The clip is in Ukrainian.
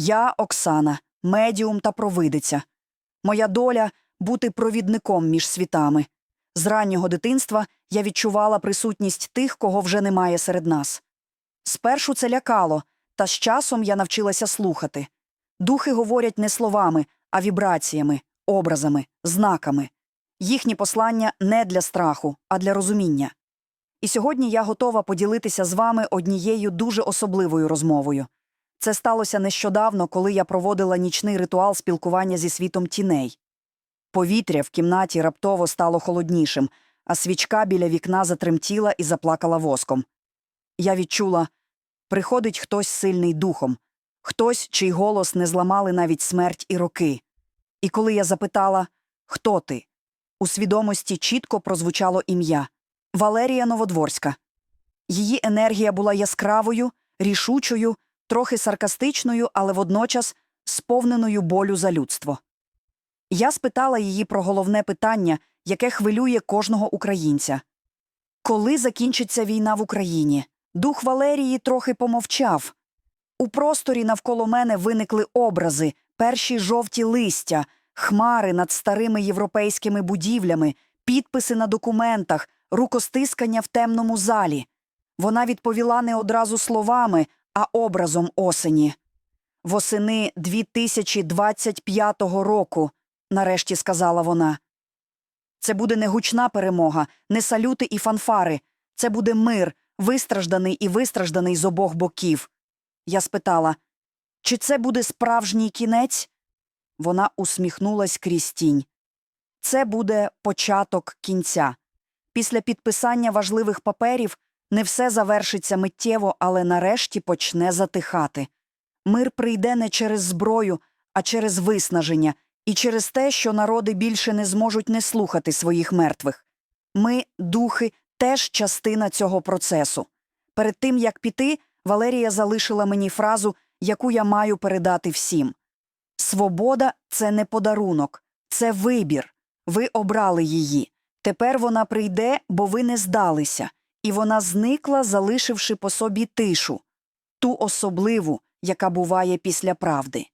Я Оксана, медіум та провидиця. Моя доля бути провідником між світами. З раннього дитинства я відчувала присутність тих, кого вже немає серед нас. Спершу це лякало, та з часом я навчилася слухати. Духи говорять не словами, а вібраціями, образами, знаками. Їхні послання не для страху, а для розуміння. І сьогодні я готова поділитися з вами однією дуже особливою розмовою. Це сталося нещодавно, коли я проводила нічний ритуал спілкування зі світом тіней. Повітря в кімнаті раптово стало холоднішим, а свічка біля вікна затремтіла і заплакала воском. Я відчула приходить хтось сильний духом, хтось, чий голос не зламали навіть смерть і роки. І коли я запитала Хто ти? У свідомості чітко прозвучало ім'я Валерія Новодворська. Її енергія була яскравою, рішучою, трохи саркастичною, але водночас сповненою болю за людство. Я спитала її про головне питання, яке хвилює кожного українця. Коли закінчиться війна в Україні? Дух Валерії трохи помовчав. У просторі навколо мене виникли образи, перші жовті листя, хмари над старими європейськими будівлями, підписи на документах, рукостискання в темному залі. Вона відповіла не одразу словами, а образом осені. Восени 2025 року, нарешті сказала вона. Це буде не гучна перемога, не салюти і фанфари. Це буде мир, вистражданий і вистражданий з обох боків. Я спитала, чи це буде справжній кінець? Вона усміхнулась крізь тінь. Це буде початок кінця. Після підписання важливих паперів не все завершиться миттєво, але нарешті почне затихати. Мир прийде не через зброю, а через виснаження і через те, що народи більше не зможуть не слухати своїх мертвих. Ми, духи, теж частина цього процесу. Перед тим як піти, Валерія залишила мені фразу, яку я маю передати всім. Свобода це не подарунок, це вибір. Ви обрали її. Тепер вона прийде, бо ви не здалися, і вона зникла, залишивши по собі тишу, ту особливу, яка буває після правди.